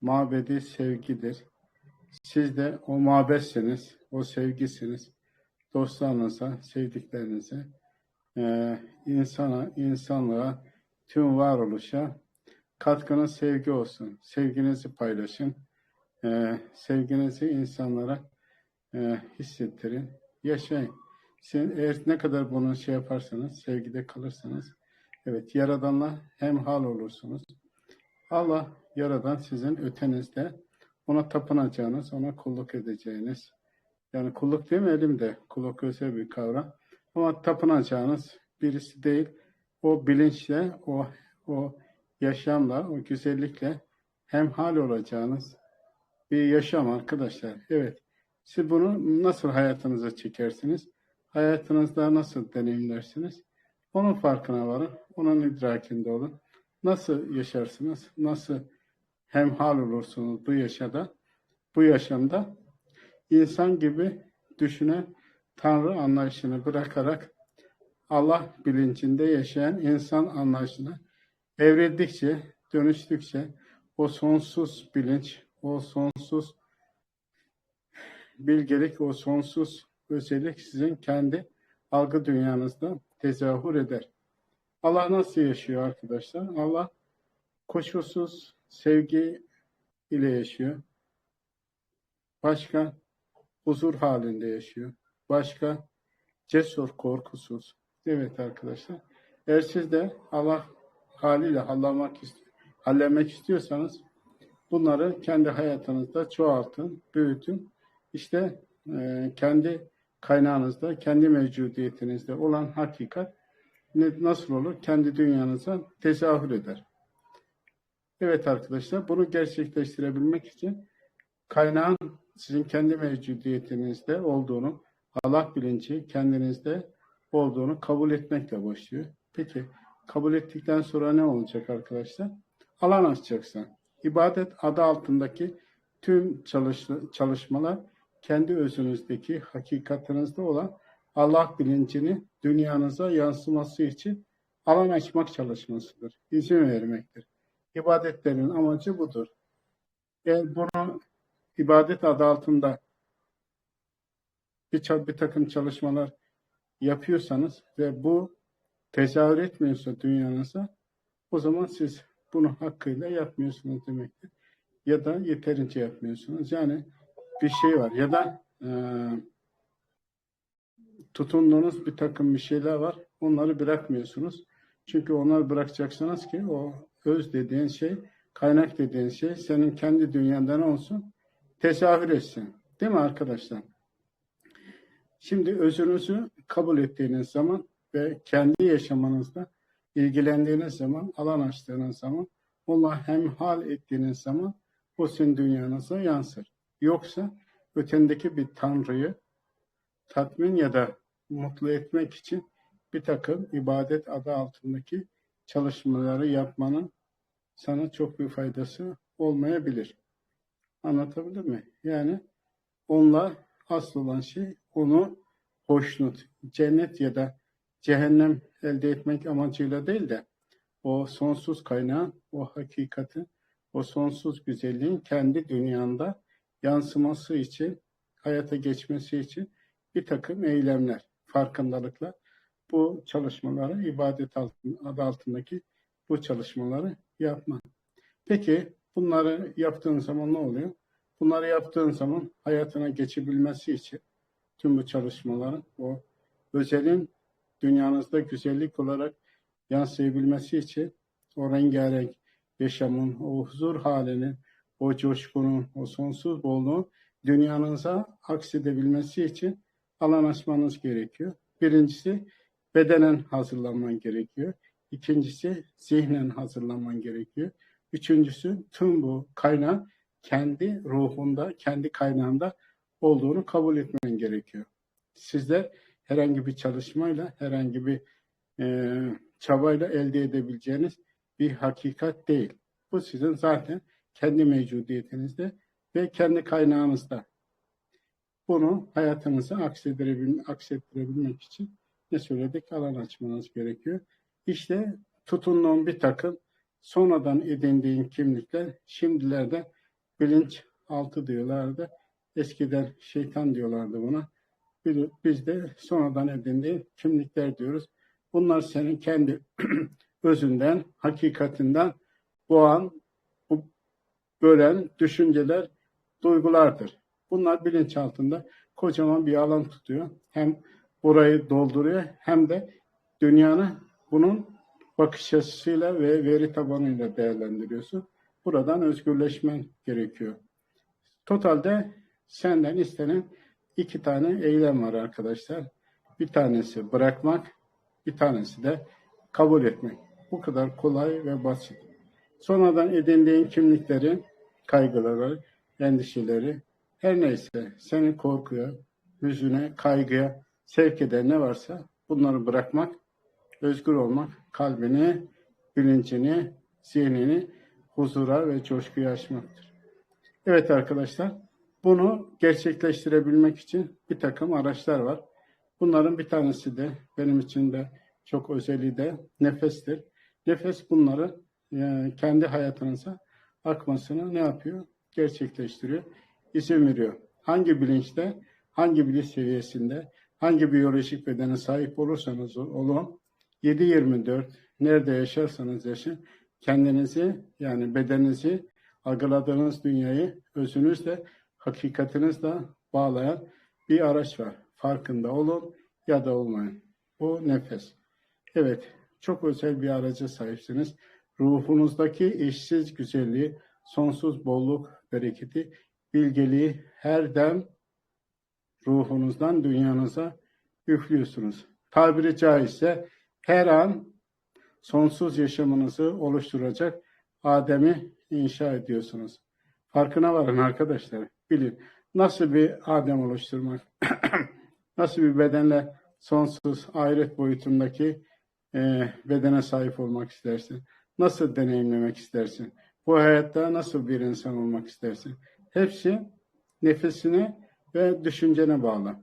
mabedi sevgidir. Siz de o mabetsiniz, o sevgisiniz. Dostlarınıza, sevdiklerinize, eee, insana, insanlığa, tüm varoluşa katkınız sevgi olsun. Sevginizi paylaşın. Eee, sevginizi insanlara eee, hissettirin. Yaşayın. Siz eğer ne kadar bunu şey yaparsanız, sevgide kalırsanız, evet Yaradan'la hemhal olursunuz. Allah Yaradan sizin ötenizde ona tapınacağınız, ona kulluk edeceğiniz, yani kulluk demeyelim de kulluk özel bir kavram ama tapınacağınız birisi değil, o bilinçle, o, o yaşamla, o güzellikle hemhal olacağınız bir yaşam arkadaşlar. Evet, siz bunu nasıl hayatınıza çekersiniz? Hayatınızda nasıl deneyimlersiniz? Onun farkına varın, onun idrakinde olun. Nasıl yaşarsınız? Nasıl hemhal olursunuz bu yaşada, bu yaşamda? İnsan gibi düşünen Tanrı anlayışını bırakarak Allah bilincinde yaşayan insan anlayışına evrildikçe, dönüştükçe o sonsuz bilinç, o sonsuz bilgelik, o sonsuz özellik sizin kendi algı dünyanızda tezahür eder. Allah nasıl yaşıyor arkadaşlar? Allah koşulsuz sevgi ile yaşıyor. Başka huzur halinde yaşıyor. Başka cesur, korkusuz. Evet arkadaşlar. Eğer siz de Allah haliyle hallamak, hallemek istiyorsanız bunları kendi hayatınızda çoğaltın, büyütün. İşte e, kendi kaynağınızda, kendi mevcudiyetinizde olan hakikat nasıl olur? Kendi dünyanıza tezahür eder. Evet arkadaşlar, bunu gerçekleştirebilmek için kaynağın sizin kendi mevcudiyetinizde olduğunu, Allah bilinci kendinizde olduğunu kabul etmekle başlıyor. Peki, kabul ettikten sonra ne olacak arkadaşlar? Alan açacaksın. İbadet adı altındaki tüm çalış, çalışmalar kendi özünüzdeki hakikatinizde olan Allah bilincini dünyanıza yansıması için alan açmak çalışmasıdır. İzin vermektir. İbadetlerin amacı budur. Eğer bunu ibadet adı altında bir, bir takım çalışmalar yapıyorsanız ve bu tezahür etmiyorsa dünyanıza o zaman siz bunu hakkıyla yapmıyorsunuz demektir. Ya da yeterince yapmıyorsunuz. Yani bir şey var ya da e, tutunduğunuz bir takım bir şeyler var. Onları bırakmıyorsunuz. Çünkü onları bırakacaksınız ki o öz dediğin şey, kaynak dediğin şey senin kendi dünyanda ne olsun? Tezahür etsin. Değil mi arkadaşlar? Şimdi özünüzü kabul ettiğiniz zaman ve kendi yaşamınızda ilgilendiğiniz zaman, alan açtığınız zaman, onunla hemhal ettiğiniz zaman o sizin dünyanıza yansır. Yoksa ötendeki bir tanrıyı tatmin ya da mutlu etmek için bir takım ibadet adı altındaki çalışmaları yapmanın sana çok bir faydası olmayabilir. Anlatabildim mi? Yani onlar asıl olan şey onu hoşnut, cennet ya da cehennem elde etmek amacıyla değil de o sonsuz kaynağın, o hakikatin, o sonsuz güzelliğin kendi dünyanda yansıması için, hayata geçmesi için bir takım eylemler, farkındalıklar bu çalışmaları ibadet adı altındaki bu çalışmaları yapma. Peki bunları yaptığın zaman ne oluyor? Bunları yaptığın zaman hayatına geçebilmesi için tüm bu çalışmaların o özelin dünyanızda güzellik olarak yansıyabilmesi için o rengarenk yaşamın, o huzur halinin, o coşkunun, o sonsuz bolluğun dünyanıza aksedebilmesi için alan açmanız gerekiyor. Birincisi bedenen hazırlanman gerekiyor. İkincisi zihnen hazırlanman gerekiyor. Üçüncüsü tüm bu kaynağı kendi ruhunda, kendi kaynağında olduğunu kabul etmen gerekiyor. Sizler herhangi bir çalışmayla, herhangi bir e, çabayla elde edebileceğiniz bir hakikat değil. Bu sizin zaten kendi mevcudiyetinizde ve kendi kaynağınızda. Bunu aksettirebilmek, aksettirebilmek için ne söyledik? Alan açmanız gerekiyor. İşte tutunduğun bir takım sonradan edindiğin kimlikler şimdilerde bilinç altı diyorlardı. Eskiden şeytan diyorlardı buna. Biz de sonradan edindiği kimlikler diyoruz. Bunlar senin kendi özünden, hakikatinden doğan, bölen düşünceler, duygulardır. Bunlar bilinç altında kocaman bir alan tutuyor. Hem burayı dolduruyor hem de dünyanı bunun bakış açısıyla ve veri tabanıyla değerlendiriyorsun. Buradan özgürleşmen gerekiyor. Totalde senden istenen iki tane eylem var arkadaşlar. Bir tanesi bırakmak, bir tanesi de kabul etmek. Bu kadar kolay ve basit. Sonradan edindiğin kimlikleri, kaygıları, endişeleri, her neyse seni korkuya, hüzüne, kaygıya sevk eden ne varsa bunları bırakmak, özgür olmak, kalbini, bilincini, zihnini huzura ve coşkuya açmaktır. Evet arkadaşlar, bunu gerçekleştirebilmek için bir takım araçlar var. Bunların bir tanesi de benim için de çok özeli de nefestir. Nefes bunları e, kendi hayatınıza akmasını ne yapıyor? Gerçekleştiriyor, izin veriyor. Hangi bilinçte, hangi bilinç seviyesinde, hangi biyolojik bedene sahip olursanız olun, 7-24 nerede yaşarsanız yaşayın, kendinizi yani bedeninizi, algıladığınız dünyayı özünüzle, hakikatinizle bağlayan bir araç var. Farkında olun ya da olmayın. Bu nefes. Evet, çok özel bir araca sahipsiniz. Ruhunuzdaki eşsiz güzelliği, sonsuz bolluk, bereketi, bilgeliği her dem ruhunuzdan dünyanıza üflüyorsunuz. Tabiri caizse her an sonsuz yaşamınızı oluşturacak Adem'i inşa ediyorsunuz. Farkına varın arkadaşlar. Bilin. Nasıl bir Adem oluşturmak? Nasıl bir bedenle sonsuz ahiret boyutundaki e, bedene sahip olmak istersin? Nasıl deneyimlemek istersin? Bu hayatta nasıl bir insan olmak istersin? Hepsi nefesine ve düşüncene bağlı.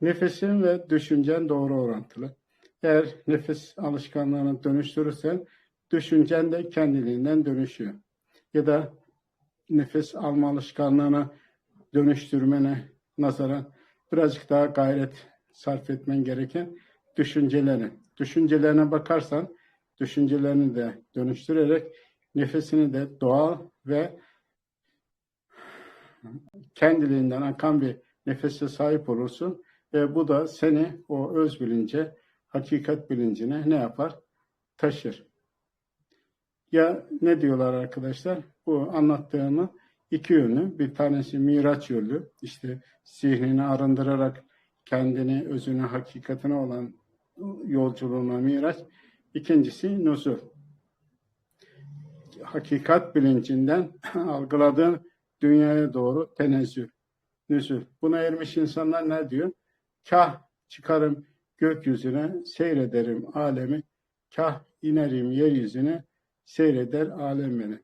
Nefesin ve düşüncen doğru orantılı. Eğer nefes alışkanlığını dönüştürürsen düşüncen de kendiliğinden dönüşüyor. Ya da nefes alma alışkanlığını dönüştürmene nazaran birazcık daha gayret sarf etmen gereken düşünceleri. Düşüncelerine bakarsan düşüncelerini de dönüştürerek nefesini de doğal ve kendiliğinden akan bir nefese sahip olursun ve bu da seni o öz bilince, hakikat bilincine ne yapar? Taşır. Ya ne diyorlar arkadaşlar? Bu anlattığımı iki yönlü. Bir tanesi miraç yolu. İşte zihnini arındırarak kendini, özünü, hakikatine olan yolculuğuna miraç. İkincisi nuzul. Hakikat bilincinden algıladığın dünyaya doğru tenezzül, nüzül. Buna ermiş insanlar ne diyor? Kah çıkarım gökyüzüne, seyrederim alemi, kah inerim yeryüzüne, seyreder alem beni.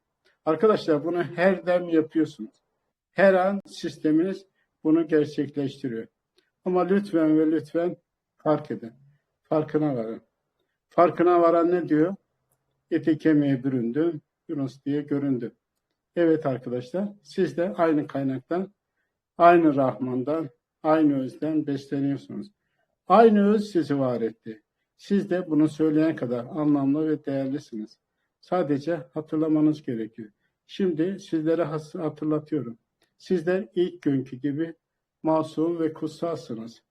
Arkadaşlar bunu her dem yapıyorsunuz. Her an sisteminiz bunu gerçekleştiriyor. Ama lütfen ve lütfen fark edin. Farkına varın. Farkına varan ne diyor? Eti kemiğe büründü, Yunus diye göründü. Evet arkadaşlar, siz de aynı kaynaktan, aynı Rahman'dan, aynı özden besleniyorsunuz. Aynı öz sizi var etti. Siz de bunu söyleyen kadar anlamlı ve değerlisiniz. Sadece hatırlamanız gerekiyor. Şimdi sizlere hatırlatıyorum. Sizler ilk günkü gibi masum ve kutsalsınız.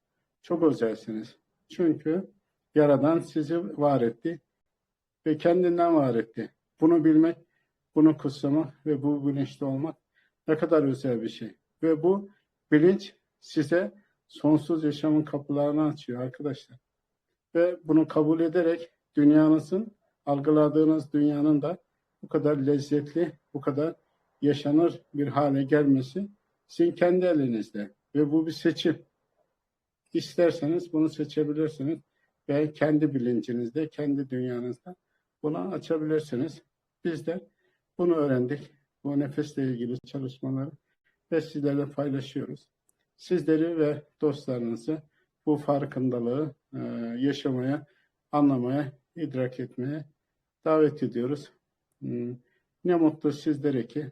Çok özelsiniz. Çünkü Yaradan sizi var etti ve kendinden var etti. Bunu bilmek, bunu kutsamak ve bu bilinçli olmak ne kadar özel bir şey. Ve bu bilinç size sonsuz yaşamın kapılarını açıyor arkadaşlar. Ve bunu kabul ederek dünyanızın, algıladığınız dünyanın da bu kadar lezzetli, bu kadar yaşanır bir hale gelmesi sizin kendi elinizde. Ve bu bir seçim. İsterseniz bunu seçebilirsiniz ve kendi bilincinizde, kendi dünyanızda bunu açabilirsiniz. Biz de bunu öğrendik. Bu nefesle ilgili çalışmaları ve sizlerle paylaşıyoruz. Sizleri ve dostlarınızı bu farkındalığı e, yaşamaya, anlamaya, idrak etmeye davet ediyoruz. Hmm, Ne mutlu sizlere ki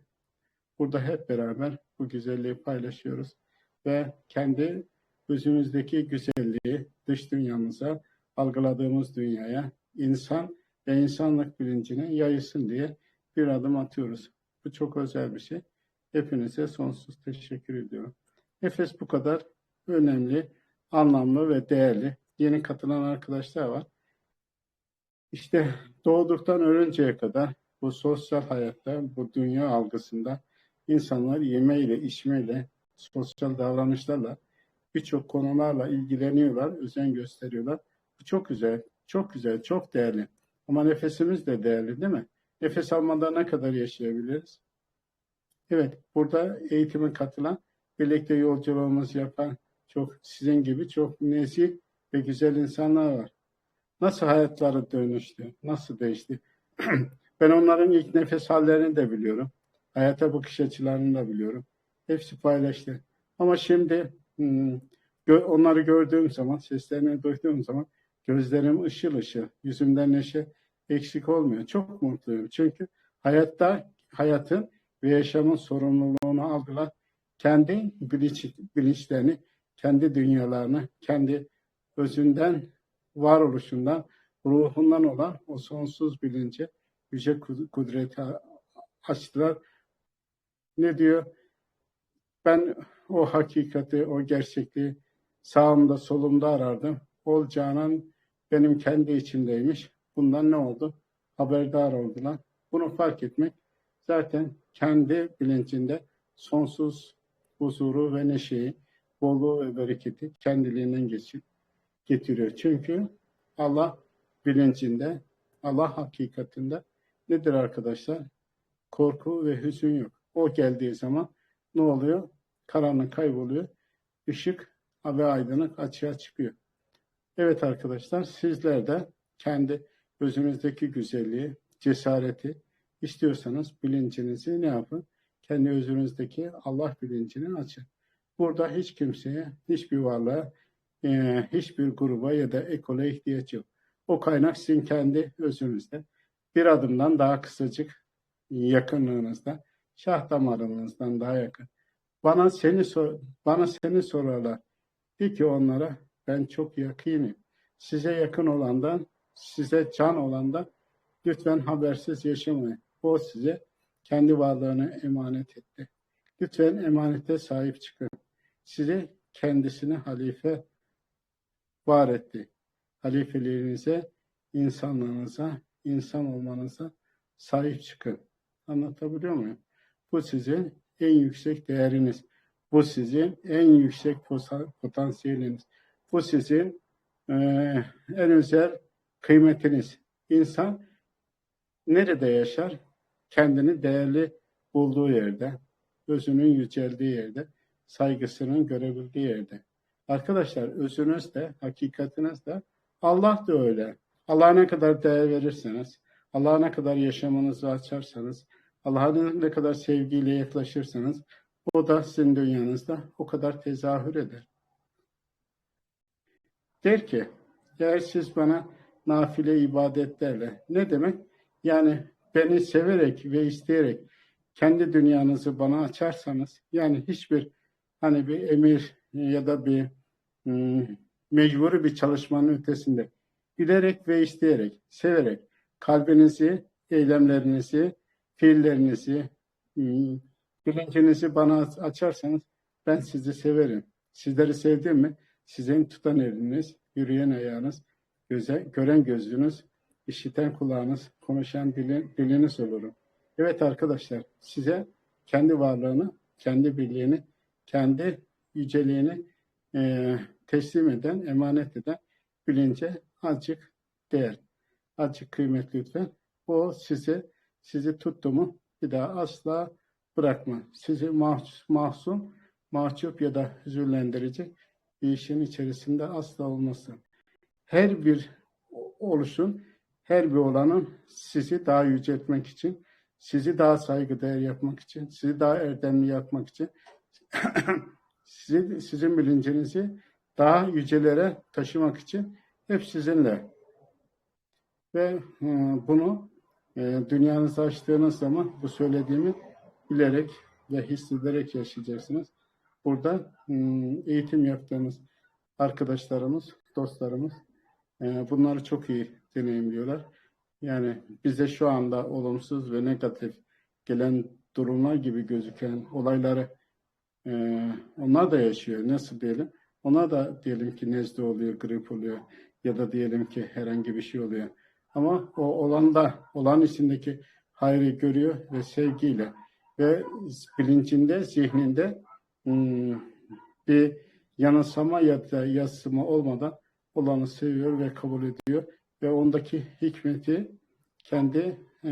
Burada hep beraber bu güzelliği paylaşıyoruz ve kendi özümüzdeki güzelliği dış dünyamıza, algıladığımız dünyaya insan ve insanlık bilincine yayılsın diye bir adım atıyoruz. Bu çok özel bir şey. Hepinize sonsuz teşekkür ediyorum. Efes bu kadar önemli, anlamlı ve değerli. Yeni katılan arkadaşlar var. İşte doğduktan ölünceye kadar bu sosyal hayatta, bu dünya algısında insanlar yemeyle, içmeyle, sosyal davranışlarla birçok konularla ilgileniyorlar, özen gösteriyorlar. Bu çok güzel, çok güzel, çok değerli. Ama nefesimiz de değerli değil mi? Nefes almadan ne kadar yaşayabiliriz? Evet, burada eğitime katılan, birlikte yolculuğumuz yapan çok sizin gibi çok nezih ve güzel insanlar var. Nasıl hayatları dönüştü, nasıl değişti? ben onların ilk nefes hallerini de biliyorum. Hayata bakış açılarını da biliyorum. Hepsi paylaştı. Ama şimdi hmm, onları gördüğüm zaman, seslerini duyduğum zaman gözlerim ışıl ışıl, yüzümden neşe eksik olmuyor. Çok mutluyum. Çünkü hayatta, hayatın ve yaşamın sorumluluğunu aldılar. Kendi bilinç, bilinçlerini, kendi dünyalarını, kendi özünden, varoluşundan, ruhundan olan o sonsuz bilince, yüce kudreti açtılar. Ne diyor? Ben o hakikati, o gerçekliği sağımda, solumda arardım. Ol Canan benim kendi içimdeymiş. Bundan ne oldu? Haberdar oldular. Bunu fark etmek zaten kendi bilincinde sonsuz huzuru ve neşeyi, bolluğu ve bereketi kendiliğinden geçip getiriyor. Çünkü Allah bilincinde, Allah hakikatinde nedir arkadaşlar? Korku ve hüzün yok. O geldiği zaman ne oluyor? Karanlık kayboluyor. Işık ve aydınlık açığa çıkıyor. Evet arkadaşlar sizler de kendi özünüzdeki güzelliği, cesareti istiyorsanız bilincinizi ne yapın? Kendi özünüzdeki Allah bilincini açın. Burada hiç kimseye, hiçbir varlığa, e, hiçbir gruba ya da ekole ihtiyaç yok. O kaynak sizin kendi özünüzde. Bir adımdan daha kısacık yakınlığınızda, şah damarınızdan daha yakın. Bana seni sor, bana seni sorarlar. De ki onlara ben çok yakınım. Size yakın olandan, size can olandan lütfen habersiz yaşamayın. O size kendi varlığını emanet etti. Lütfen emanete sahip çıkın. Sizi kendisini halife var etti. Halifelerinize, insanlığınıza, insan olmanıza sahip çıkın. Anlatabiliyor muyum? Bu sizin en yüksek değeriniz. Bu sizin en yüksek potansiyeliniz. Bu sizin e, en özel kıymetiniz. İnsan nerede yaşar? Kendini değerli bulduğu yerde, özünün yüceldiği yerde, saygısının görebildiği yerde. Arkadaşlar özünüz de, hakikatiniz de Allah da öyle. Allah'a ne kadar değer verirseniz, Allah'a ne kadar yaşamınızı açarsanız, Allah'a ne kadar sevgiyle yaklaşırsanız o da sizin dünyanızda o kadar tezahür eder. Der ki, eğer siz bana nafile ibadetlerle, ne demek? Yani beni severek ve isteyerek kendi dünyanızı bana açarsanız, yani hiçbir hani bir emir ya da bir hmm, mecburi bir çalışmanın ötesinde bilerek ve isteyerek, severek kalbinizi, eylemlerinizi, fiillerinizi, hmm, bilincinizi bana açarsanız ben sizi severim. Sizleri sevdim mi sizin tutan eliniz, yürüyen ayağınız, göze, gören gözünüz, işiten kulağınız, konuşan dilin, diliniz olurum. Evet arkadaşlar size kendi varlığını, kendi birliğini, kendi yüceliğini e, teslim eden, emanet eden bilince azıcık değer, azıcık kıymet lütfen. O size, sizi tuttu mu bir daha asla bırakma. Sizi mahsus, mahzun, mahcup ya da hüzünlendirecek bir işin içerisinde asla olmasın. Her bir oluşun, her bir olanın sizi daha yüceltmek için, sizi daha saygıdeğer yapmak için, sizi daha erdemli yapmak için, sizi, sizin bilincinizi daha yücelere taşımak için hep sizinle. Ve bunu e, dünyanızı açtığınız zaman bu söylediğimi bilerek ve hissederek yaşayacaksınız. Burada eğitim yaptığımız arkadaşlarımız, dostlarımız e, bunları çok iyi deneyimliyorlar. Yani bize şu anda olumsuz ve negatif gelen durumlar gibi gözüken olayları e, onlar da yaşıyor. Nasıl diyelim? Ona da diyelim ki nezle oluyor, grip oluyor ya da diyelim ki herhangi bir şey oluyor. Ama o olanda, olan içindeki hayrı görüyor ve sevgiyle ve bilincinde, zihninde hmm, bir yanılsama ya da yatsıma olmadan olanı seviyor ve kabul ediyor ve ondaki hikmeti kendi e,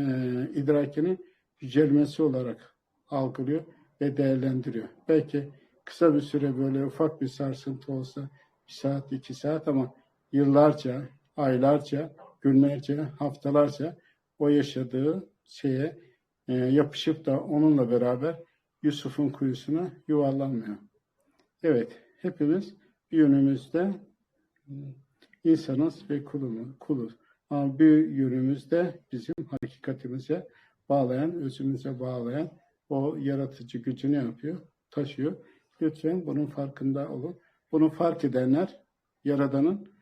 idrakinin yücelmesi olarak algılıyor ve değerlendiriyor. Belki kısa bir süre böyle ufak bir sarsıntı olsa bir saat, iki saat ama yıllarca, aylarca, günlerce, haftalarca o yaşadığı şeye e, yapışıp da onunla beraber Yusuf'un kuyusuna yuvarlanmıyor. Evet, hepimiz bir yönümüzde insanız ve kulumuz, kuluz. Ama bir yönümüzde bizim hakikatimize bağlayan, özümüze bağlayan o yaratıcı gücü ne yapıyor? Taşıyor. Lütfen bunun farkında olun. Bunu fark edenler Yaradan'ın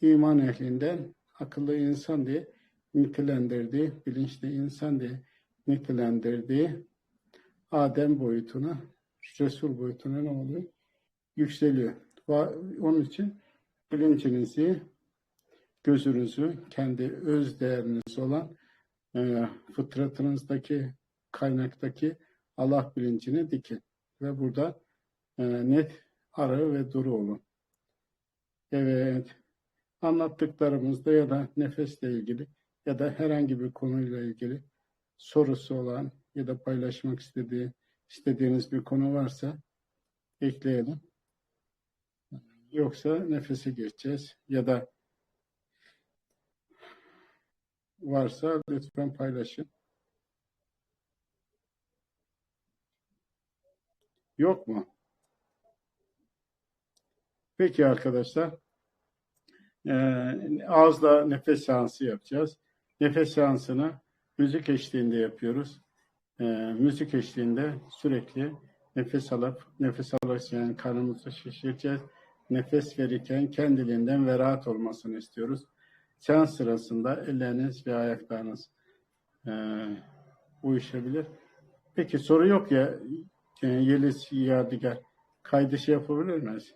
iman ehlinden akıllı insan diye nitelendirdiği, bilinçli insan diye nitelendirdiği Adem boyutuna, Resul boyutuna ne oluyor? Yükseliyor. Onun için bilincinizi, gözünüzü, kendi öz değeriniz olan e, fıtratınızdaki, kaynaktaki Allah bilincine dikin. Ve burada e, net ara ve duru olun. Evet, anlattıklarımızda ya da nefesle ilgili ya da herhangi bir konuyla ilgili sorusu olan ya da paylaşmak istediği istediğiniz bir konu varsa ekleyelim. Yoksa nefese geçeceğiz ya da varsa lütfen paylaşın. Yok mu? Peki arkadaşlar. Ee, ağızla nefes seansı yapacağız. Nefes seansını müzik eşliğinde yapıyoruz. Ee, müzik eşliğinde sürekli nefes alıp nefes alırken karnımızı şişireceğiz. Nefes verirken kendiliğinden ve rahat olmasını istiyoruz. Seans sırasında elleriniz ve ayaklarınız e, uyuşabilir. Peki soru yok ya e, Yeliz Yadigar kaydı şey yapabilir miyiz?